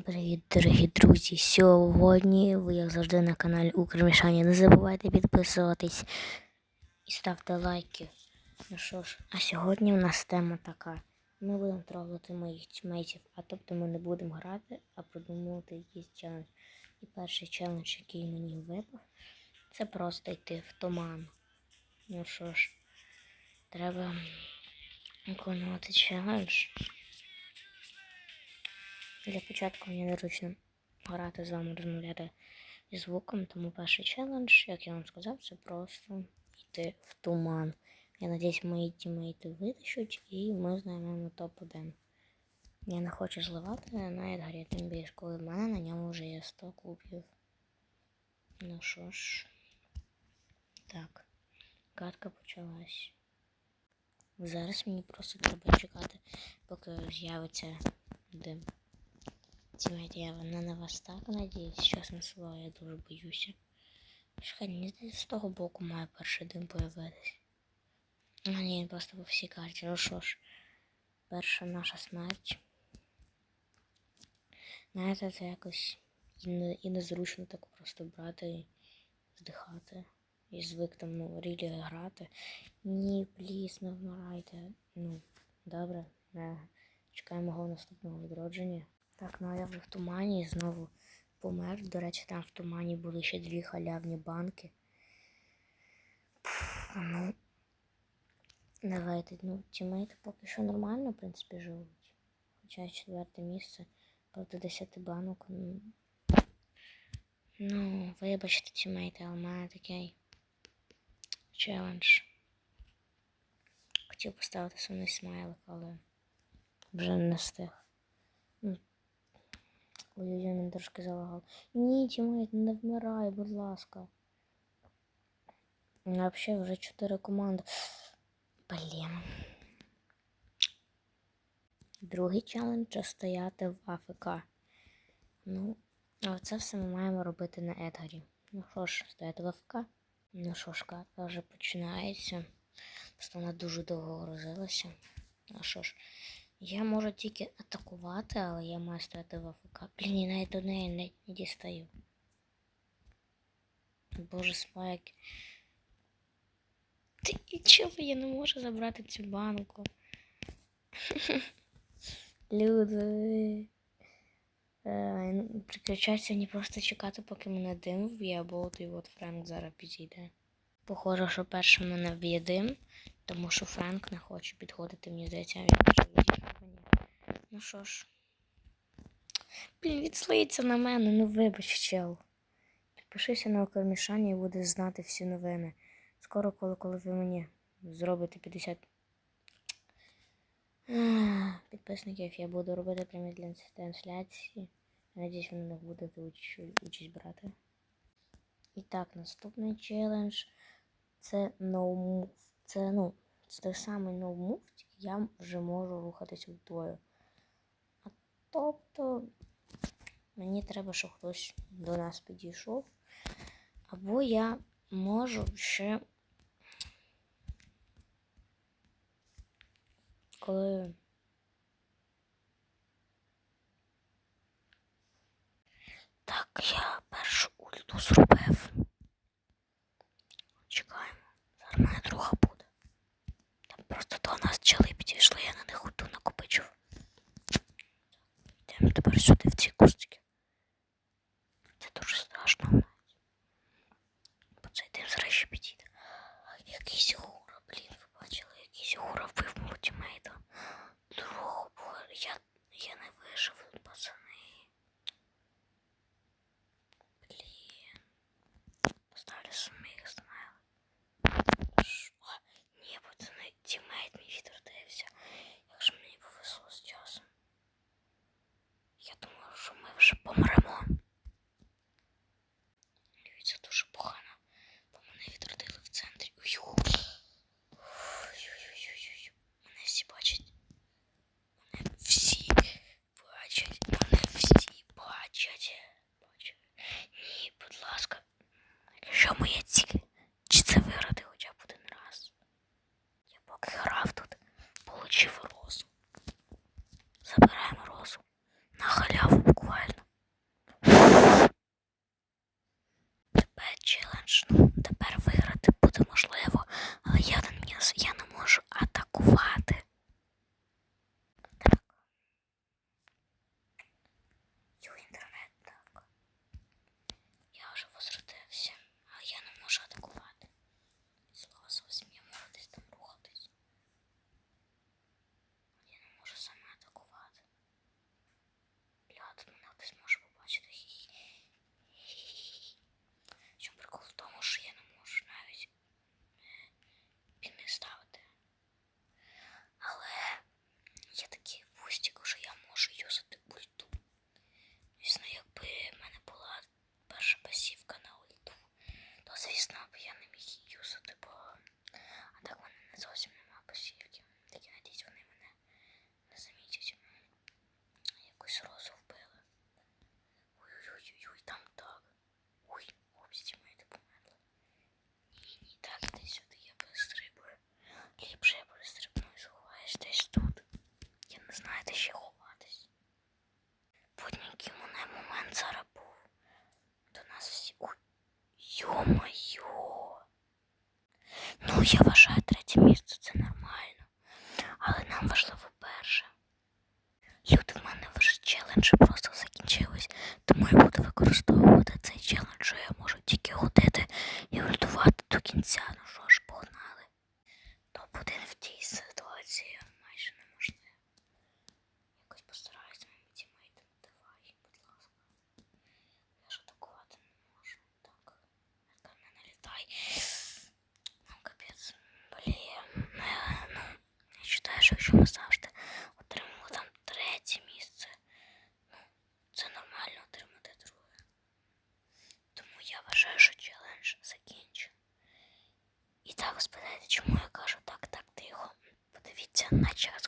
Привіт, дорогі друзі! Сьогодні ви, як завжди, на каналі Укрмішання. Не забувайте підписуватись і ставте лайки. Ну що ж, а сьогодні у нас тема така. Ми будемо тролити моїх тімейтів, а тобто ми не будемо грати, а придумувати якийсь челендж. І перший челендж, який мені випав, це просто йти в туман. Ну що ж, треба виконувати челендж. Для початку мені незручно грати з вами розмовляти зі звуком, тому перший челендж, як я вам сказав, це просто йти в туман. Я надіюсь, мої тімейти витащуть і ми займемо топ-1. Я не хочу зливати на Едгарі, тим більше, коли в мене на ньому вже є 100 кубів. Ну що ж, так, катка почалась. Зараз мені просто треба чекати, поки з'явиться дим. Тімейт, я на вас так надіюсь, чесне слово, я дуже боюся. Мені здається, з того боку має перший дим появитись. А ні, просто по всій карті. Ну що ж, перша наша смерть. Знаєте, це якось і, не, і незручно так просто брати і здихати. І звик там, ну, рілі грати. Ні, пліс, не вмирайте. Ну, добре, не. Чекаємо мого наступного відродження. Так, ну а я вже в тумані і знову помер. До речі, там в тумані були ще дві халявні банки. Пф, ну, давайте, ну, тімейти поки що нормально, в принципі, живуть. Хоча четверте місце проти 10 банок. Ну, ну вибачте, тімейти, але в мене такий челендж. Хотів поставити сумний смайлик, але вже не встиг. Ой-ой-ой, мене трошки залагало. Ні, тімейт, не вмирай, будь ласка. Взагалі вже чотири команди. Блін. Другий челендж стояти в АФК. Ну, а це все ми маємо робити на Едгарі. Ну що ж, стояти в АФК. Ну що ж, карта вже починається. Просто вона дуже довго грузилася. Ну що ж, я можу тільки атакувати, але я маю стояти в АФК. Блін, я навіть до неї не, дістаю. Боже, спайк. Ти і чого я не можу забрати цю банку? Люди. Ну, Приключаться не просто чекати, поки мене дим вб'є, або от і от Френк зараз підійде. Похоже, що першим мене вб'є дим, тому що Френк не хоче підходити, мені здається, він вже. Ну що ж. Блін, відслиється на мене, ну вибач, чел. Підпишися на окремішання і будеш знати всі новини. Скоро, коли, коли ви мені зробите 50 підписників, я буду робити прямі для трансляції. Надіюсь, ви них будете участь брати. І так, наступний челендж це no move. Це, ну, це той самий no move, я вже можу рухатись вдвоє. Тобто мені треба, щоб хтось до нас підійшов. Або я можу ще. Коли. Так, я першу ульту зробив. Чекаємо. Зараз мене друга буде. Там просто до нас чали підійшли, я на них ульту накопичив. Йдемо тепер сюди в ці кустики. Це дуже страшно. навіть. Бо цей дим зараз ще підійде. Якийсь гура, блін, ви бачили, якийсь гура вбив мого тімейта. Другого, бо я, я не вижив, пацани. Блін. Поставлю суміх Вже помремо. Дивіться, дуже погано. Бо мене відродили в центрі. Мене всі бачать. Мене всі бачать. Мене всі бачать. Бачать. Ні, будь ласка. Що моя ціль? страшно. Тепер виграти буде можливо, але я я не можу, а спутників у ну, мене момент зараз був. До нас всі. Йо-моє! Ну, я вважаю третє місце це нормально. Але нам важливо перше. Люди в мене вже челендж просто закінчились, тому я буду використовувати. ми завжди отримали там третє місце. Ну, це нормально отримати друге. Тому я вважаю, що челендж закінчен. І так, ви спитаєте, чому я кажу так, так тихо. Подивіться на час.